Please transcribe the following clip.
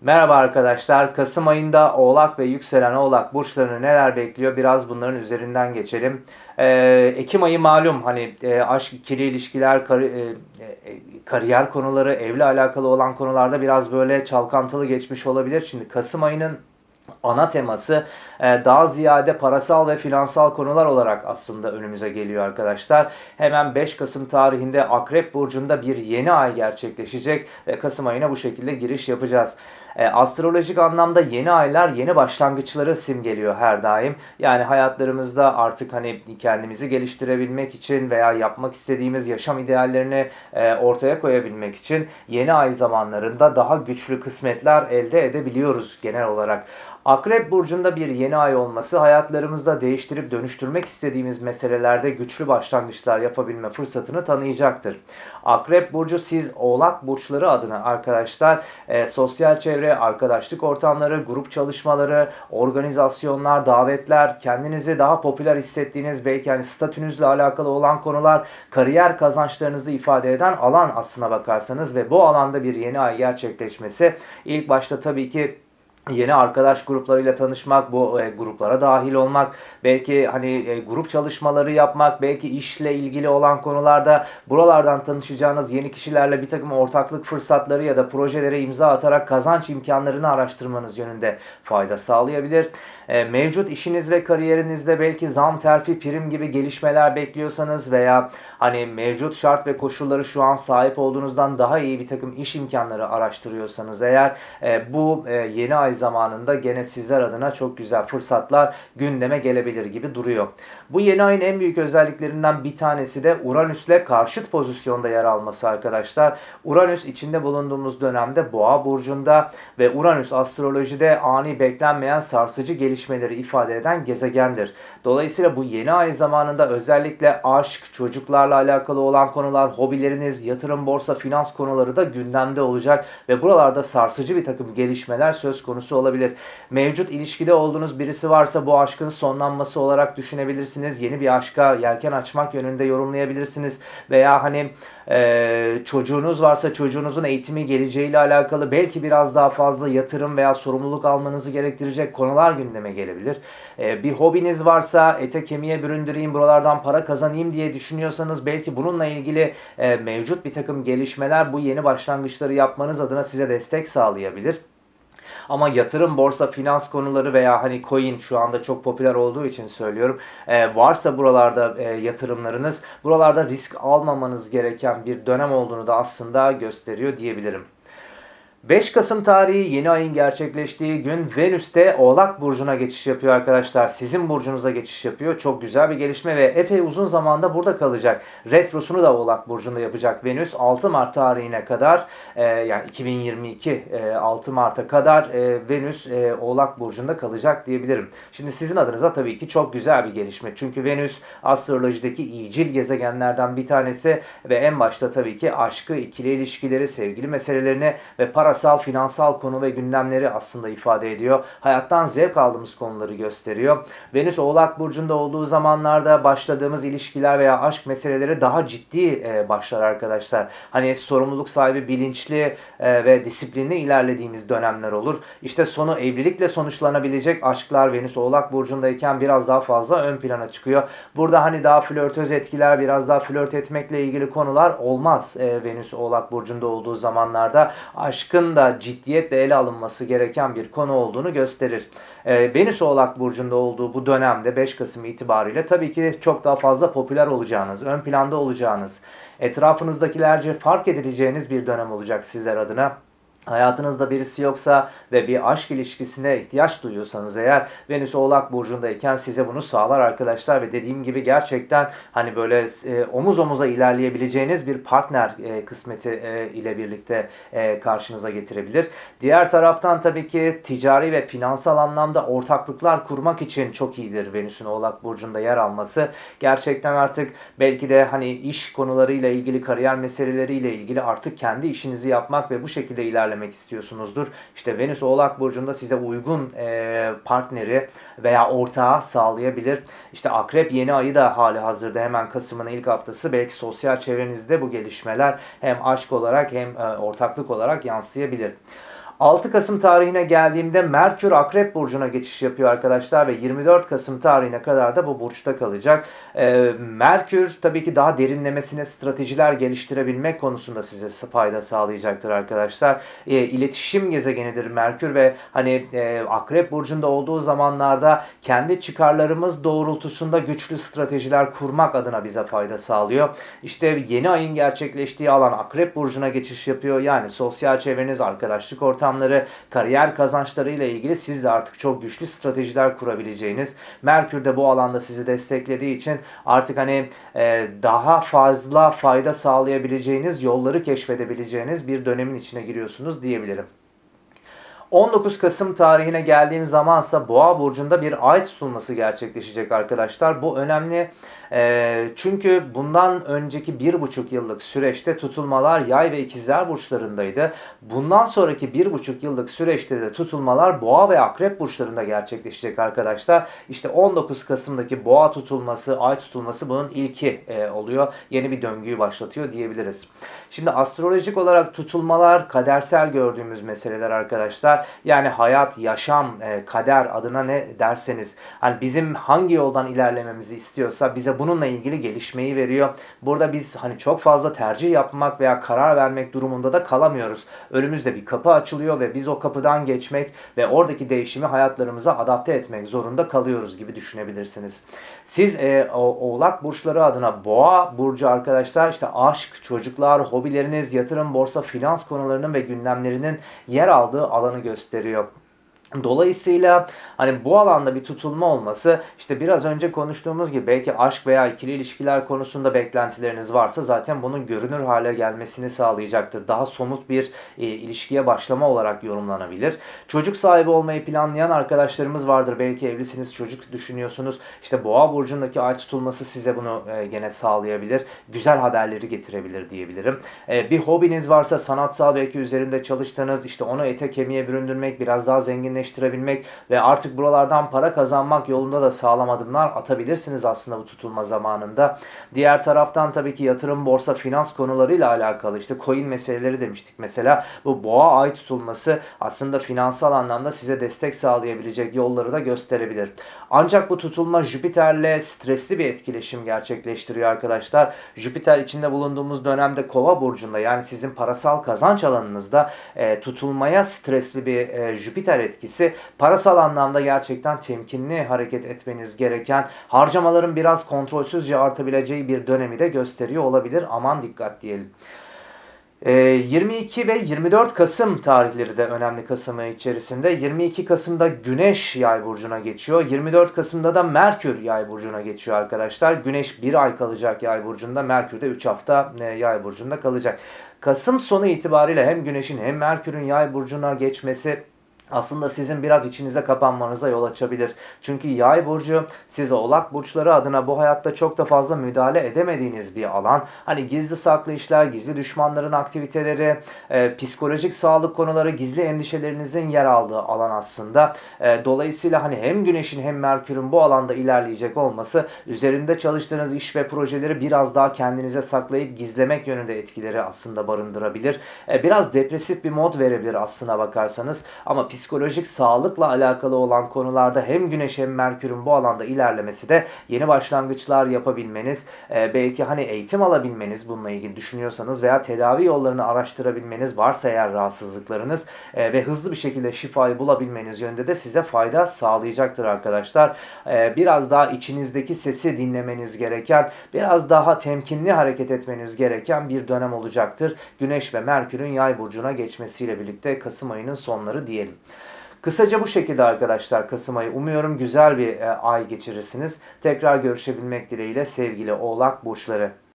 Merhaba arkadaşlar. Kasım ayında Oğlak ve Yükselen Oğlak burçlarını neler bekliyor? Biraz bunların üzerinden geçelim. Ee, Ekim ayı malum hani e, aşk, ikili ilişkiler, kar, e, e, kariyer konuları, evle alakalı olan konularda biraz böyle çalkantılı geçmiş olabilir. Şimdi Kasım ayının ana teması e, daha ziyade parasal ve finansal konular olarak aslında önümüze geliyor arkadaşlar. Hemen 5 Kasım tarihinde Akrep Burcu'nda bir yeni ay gerçekleşecek ve Kasım ayına bu şekilde giriş yapacağız. E, astrolojik anlamda yeni aylar yeni başlangıçları simgeliyor her daim. Yani hayatlarımızda artık hani kendimizi geliştirebilmek için veya yapmak istediğimiz yaşam ideallerini e, ortaya koyabilmek için yeni ay zamanlarında daha güçlü kısmetler elde edebiliyoruz genel olarak. Akrep burcunda bir yeni ay olması hayatlarımızda değiştirip dönüştürmek istediğimiz meselelerde güçlü başlangıçlar yapabilme fırsatını tanıyacaktır. Akrep burcu siz Oğlak burçları adına arkadaşlar e, sosyal çevre, arkadaşlık ortamları, grup çalışmaları, organizasyonlar, davetler, kendinizi daha popüler hissettiğiniz belki hani statünüzle alakalı olan konular, kariyer kazançlarınızı ifade eden alan aslına bakarsanız ve bu alanda bir yeni ay gerçekleşmesi ilk başta tabii ki yeni arkadaş gruplarıyla tanışmak, bu e, gruplara dahil olmak, belki hani e, grup çalışmaları yapmak, belki işle ilgili olan konularda buralardan tanışacağınız yeni kişilerle bir takım ortaklık fırsatları ya da projelere imza atarak kazanç imkanlarını araştırmanız yönünde fayda sağlayabilir. E, mevcut işiniz ve kariyerinizde belki zam, terfi, prim gibi gelişmeler bekliyorsanız veya hani mevcut şart ve koşulları şu an sahip olduğunuzdan daha iyi bir takım iş imkanları araştırıyorsanız eğer e, bu e, yeni ay zamanında gene sizler adına çok güzel fırsatlar gündeme gelebilir gibi duruyor. Bu yeni ayın en büyük özelliklerinden bir tanesi de Uranüs'le karşıt pozisyonda yer alması arkadaşlar. Uranüs içinde bulunduğumuz dönemde Boğa burcunda ve Uranüs astrolojide ani beklenmeyen sarsıcı gelişmeleri ifade eden gezegendir. Dolayısıyla bu yeni ay zamanında özellikle aşk, çocuklarla alakalı olan konular, hobileriniz, yatırım, borsa, finans konuları da gündemde olacak ve buralarda sarsıcı bir takım gelişmeler söz konusu olabilir. Mevcut ilişkide olduğunuz birisi varsa bu aşkın sonlanması olarak düşünebilirsiniz. Yeni bir aşka yelken açmak yönünde yorumlayabilirsiniz. Veya hani e, çocuğunuz varsa çocuğunuzun eğitimi geleceğiyle alakalı belki biraz daha fazla yatırım veya sorumluluk almanızı gerektirecek konular gündeme gelebilir. E, bir hobiniz varsa ete kemiğe büründüreyim buralardan para kazanayım diye düşünüyorsanız belki bununla ilgili e, mevcut bir takım gelişmeler bu yeni başlangıçları yapmanız adına size destek sağlayabilir. Ama yatırım, borsa, finans konuları veya hani coin şu anda çok popüler olduğu için söylüyorum. E, varsa buralarda e, yatırımlarınız, buralarda risk almamanız gereken bir dönem olduğunu da aslında gösteriyor diyebilirim. 5 Kasım tarihi yeni ayın gerçekleştiği gün Venüs'te Oğlak Burcu'na geçiş yapıyor arkadaşlar. Sizin burcunuza geçiş yapıyor. Çok güzel bir gelişme ve epey uzun zamanda burada kalacak. Retrosunu da Oğlak Burcu'nda yapacak Venüs. 6 Mart tarihine kadar e, yani 2022 e, 6 Mart'a kadar e, Venüs e, Oğlak Burcu'nda kalacak diyebilirim. Şimdi sizin adınıza tabii ki çok güzel bir gelişme. Çünkü Venüs astrolojideki iyicil gezegenlerden bir tanesi ve en başta tabii ki aşkı, ikili ilişkileri, sevgili meselelerini ve para parasal, finansal konu ve gündemleri aslında ifade ediyor. Hayattan zevk aldığımız konuları gösteriyor. Venüs Oğlak Burcu'nda olduğu zamanlarda başladığımız ilişkiler veya aşk meseleleri daha ciddi e, başlar arkadaşlar. Hani sorumluluk sahibi, bilinçli e, ve disiplinli ilerlediğimiz dönemler olur. İşte sonu evlilikle sonuçlanabilecek aşklar Venüs Oğlak Burcu'ndayken biraz daha fazla ön plana çıkıyor. Burada hani daha flörtöz etkiler, biraz daha flört etmekle ilgili konular olmaz e, Venüs Oğlak Burcu'nda olduğu zamanlarda. Aşkın aşkın da ciddiyetle ele alınması gereken bir konu olduğunu gösterir. E, Venüs Oğlak Burcu'nda olduğu bu dönemde 5 Kasım itibariyle tabii ki çok daha fazla popüler olacağınız, ön planda olacağınız, etrafınızdakilerce fark edileceğiniz bir dönem olacak sizler adına. Hayatınızda birisi yoksa ve bir aşk ilişkisine ihtiyaç duyuyorsanız eğer Venüs Oğlak Burcu'ndayken size bunu sağlar arkadaşlar ve dediğim gibi gerçekten hani böyle e, omuz omuza ilerleyebileceğiniz bir partner e, kısmeti e, ile birlikte e, karşınıza getirebilir. Diğer taraftan tabii ki ticari ve finansal anlamda ortaklıklar kurmak için çok iyidir Venüs'ün Oğlak Burcu'nda yer alması. Gerçekten artık belki de hani iş konularıyla ilgili kariyer meseleleriyle ilgili artık kendi işinizi yapmak ve bu şekilde ilerlemek ilerlemek istiyorsunuzdur. İşte Venüs Oğlak Burcu'nda size uygun e, partneri veya ortağı sağlayabilir. İşte Akrep yeni ayı da hali hazırda hemen Kasım'ın ilk haftası. Belki sosyal çevrenizde bu gelişmeler hem aşk olarak hem e, ortaklık olarak yansıyabilir. 6 Kasım tarihine geldiğimde Merkür Akrep Burcu'na geçiş yapıyor arkadaşlar ve 24 Kasım tarihine kadar da bu burçta kalacak. Ee, Merkür tabii ki daha derinlemesine stratejiler geliştirebilmek konusunda size fayda sağlayacaktır arkadaşlar. Ee, iletişim gezegenidir Merkür ve hani e, Akrep Burcu'nda olduğu zamanlarda kendi çıkarlarımız doğrultusunda güçlü stratejiler kurmak adına bize fayda sağlıyor. İşte yeni ayın gerçekleştiği alan Akrep Burcu'na geçiş yapıyor. Yani sosyal çevreniz, arkadaşlık ortamları, kariyer kazançları ile ilgili siz de artık çok güçlü stratejiler kurabileceğiniz. Merkür de bu alanda sizi desteklediği için artık hani e, daha fazla fayda sağlayabileceğiniz, yolları keşfedebileceğiniz bir dönemin içine giriyorsunuz diyebilirim. 19 Kasım tarihine geldiğim zamansa Boğa burcunda bir ay tutulması gerçekleşecek arkadaşlar. Bu önemli e, çünkü bundan önceki bir buçuk yıllık süreçte tutulmalar yay ve ikizler burçlarındaydı. Bundan sonraki bir buçuk yıllık süreçte de tutulmalar boğa ve akrep burçlarında gerçekleşecek arkadaşlar. İşte 19 Kasım'daki boğa tutulması, ay tutulması bunun ilki e, oluyor. Yeni bir döngüyü başlatıyor diyebiliriz. Şimdi astrolojik olarak tutulmalar kadersel gördüğümüz meseleler arkadaşlar. Yani hayat, yaşam, e, kader adına ne derseniz hani bizim hangi yoldan ilerlememizi istiyorsa bize bununla ilgili gelişmeyi veriyor. Burada biz hani çok fazla tercih yapmak veya karar vermek durumunda da kalamıyoruz. Önümüzde bir kapı açılıyor ve biz o kapıdan geçmek ve oradaki değişimi hayatlarımıza adapte etmek zorunda kalıyoruz gibi düşünebilirsiniz. Siz e, o, Oğlak burçları adına Boğa burcu arkadaşlar işte aşk, çocuklar, hobileriniz, yatırım, borsa, finans konularının ve gündemlerinin yer aldığı alanı gösteriyor. Dolayısıyla hani bu alanda bir tutulma olması işte biraz önce konuştuğumuz gibi belki aşk veya ikili ilişkiler konusunda beklentileriniz varsa zaten bunun görünür hale gelmesini sağlayacaktır. Daha somut bir e, ilişkiye başlama olarak yorumlanabilir. Çocuk sahibi olmayı planlayan arkadaşlarımız vardır. Belki evlisiniz, çocuk düşünüyorsunuz. İşte boğa burcundaki ay tutulması size bunu e, gene sağlayabilir. Güzel haberleri getirebilir diyebilirim. E, bir hobiniz varsa sanatsal belki üzerinde çalıştığınız işte onu ete kemiğe büründürmek, biraz daha zengin zenginleştirebilmek ve artık buralardan para kazanmak yolunda da sağlam adımlar atabilirsiniz aslında bu tutulma zamanında. Diğer taraftan tabii ki yatırım, borsa, finans konularıyla alakalı işte coin meseleleri demiştik mesela. Bu boğa ay tutulması aslında finansal anlamda size destek sağlayabilecek yolları da gösterebilir. Ancak bu tutulma Jüpiter'le stresli bir etkileşim gerçekleştiriyor arkadaşlar. Jüpiter içinde bulunduğumuz dönemde Kova burcunda yani sizin parasal kazanç alanınızda e, tutulmaya stresli bir e, Jüpiter etkisi etkisi parasal anlamda gerçekten temkinli hareket etmeniz gereken harcamaların biraz kontrolsüzce artabileceği bir dönemi de gösteriyor olabilir. Aman dikkat diyelim. 22 ee, ve 24 Kasım tarihleri de önemli Kasım ayı içerisinde. 22 Kasım'da Güneş Yay burcuna geçiyor. 24 Kasım'da da Merkür Yay burcuna geçiyor arkadaşlar. Güneş bir ay kalacak Yay burcunda, Merkür de 3 hafta e, Yay burcunda kalacak. Kasım sonu itibariyle hem Güneş'in hem Merkür'ün Yay burcuna geçmesi aslında sizin biraz içinize kapanmanıza yol açabilir. Çünkü yay burcu siz oğlak burçları adına bu hayatta çok da fazla müdahale edemediğiniz bir alan. Hani gizli saklı işler, gizli düşmanların aktiviteleri, e, psikolojik sağlık konuları, gizli endişelerinizin yer aldığı alan aslında. E, dolayısıyla hani hem güneşin hem merkürün bu alanda ilerleyecek olması üzerinde çalıştığınız iş ve projeleri biraz daha kendinize saklayıp gizlemek yönünde etkileri aslında barındırabilir. E, biraz depresif bir mod verebilir aslına bakarsanız ama psikolojik sağlıkla alakalı olan konularda hem Güneş hem Merkür'ün bu alanda ilerlemesi de yeni başlangıçlar yapabilmeniz, e, belki hani eğitim alabilmeniz bununla ilgili düşünüyorsanız veya tedavi yollarını araştırabilmeniz varsa eğer rahatsızlıklarınız e, ve hızlı bir şekilde şifayı bulabilmeniz yönünde de size fayda sağlayacaktır arkadaşlar. E, biraz daha içinizdeki sesi dinlemeniz gereken, biraz daha temkinli hareket etmeniz gereken bir dönem olacaktır. Güneş ve Merkür'ün yay burcuna geçmesiyle birlikte Kasım ayının sonları diyelim. Kısaca bu şekilde arkadaşlar Kasım ayı. Umuyorum güzel bir e, ay geçirirsiniz. Tekrar görüşebilmek dileğiyle sevgili Oğlak burçları.